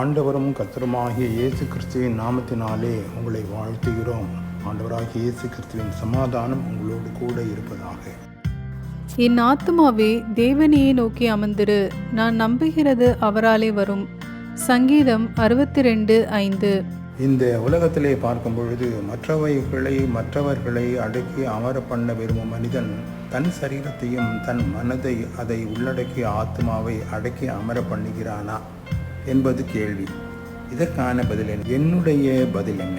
ஆண்டவரும் கர்த்தருமாகிய இயேசு கிறிஸ்துவின் நாமத்தினாலே உங்களை வாழ்த்துகிறோம். ஆண்டவராகிய இயேசு கிறிஸ்துவின் சமாதானம் உங்களோடு கூட இருப்பதாக. என் ஆத்துமாவே தேவனையே நோக்கி அமர்ந்திரு. நான் நம்புகிறது அவராலே வரும். சங்கீதம் அறுபத்தி ரெண்டு ஐந்து. இந்த உலகத்திலே பார்க்கும் பொழுது மற்றவைகளை மற்றவர்களை அடக்கி அமர பண்ண விரும்பும் மனிதன் தன் சரீரத்தையும் தன் மனதை அதை உள்ளடக்கிய ஆத்மாவை அடக்கி அமர பண்ணுகிறானா? என்பது கேள்வி இதற்கான பதில் என்ன? என்னுடைய பதில் என்ன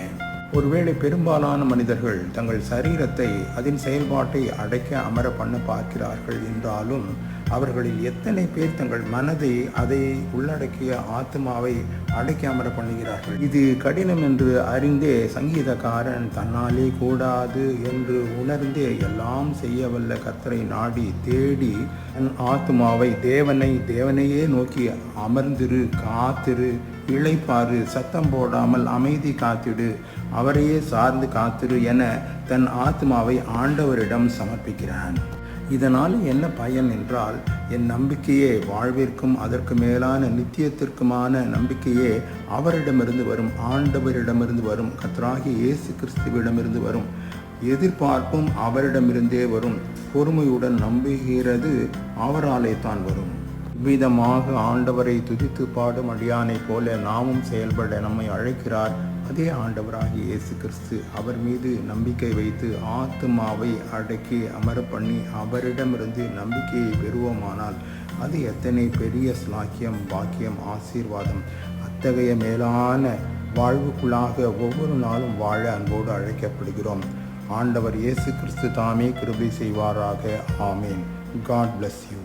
ஒருவேளை பெரும்பாலான மனிதர்கள் தங்கள் சரீரத்தை அதன் செயல்பாட்டை அடைக்க அமர பண்ண பார்க்கிறார்கள் என்றாலும் அவர்களில் எத்தனை பேர் தங்கள் மனதை அதை உள்ளடக்கிய ஆத்மாவை அடைக்க அமர பண்ணுகிறார்கள்? இது கடினம் என்று அறிந்தே சங்கீதக்காரன் தன்னாலே கூடாது என்று உணர்ந்தே எல்லாம் செய்ய வல்ல நாடி தேடி தன் ஆத்மாவை தேவனை தேவனையே நோக்கி அமர்ந்திரு காத்திரு. இழைப்பாரு சத்தம் போடாமல் அமைதி காத்திடு அவரையே சார்ந்து காத்திரு என தன் ஆத்மாவை ஆண்டவரிடம் சமர்ப்பிக்கிறான். இதனால் என்ன பயன் என்றால் என் நம்பிக்கையே வாழ்விற்கும் அதற்கு மேலான நித்தியத்திற்குமான நம்பிக்கையே அவரிடமிருந்து வரும் ஆண்டவரிடமிருந்து வரும் கத்ராகி இயேசு கிறிஸ்துவிடமிருந்து வரும். எதிர்பார்ப்பும் அவரிடமிருந்தே வரும். பொறுமையுடன் நம்புகிறது அவராலே தான் வரும். இவ்விதமாக ஆண்டவரை துதித்து பாடும் அடியானை போல நாமும் செயல்பட நம்மை அழைக்கிறார். அதே ஆண்டவராகிய இயேசு கிறிஸ்து அவர் மீது நம்பிக்கை வைத்து ஆத்துமாவை அடக்கி அமர பண்ணி அவரிடமிருந்து நம்பிக்கையை பெறுவோமானால் அது எத்தனை பெரிய ஸ்லாக்கியம் பாக்கியம் ஆசீர்வாதம். அத்தகைய மேலான வாழ்வுக்குள்ளாக ஒவ்வொரு நாளும் வாழ அன்போடு அழைக்கப்படுகிறோம். ஆண்டவர் இயேசு கிறிஸ்து தாமே கிருபை செய்வாராக. ஆமேன். God bless you.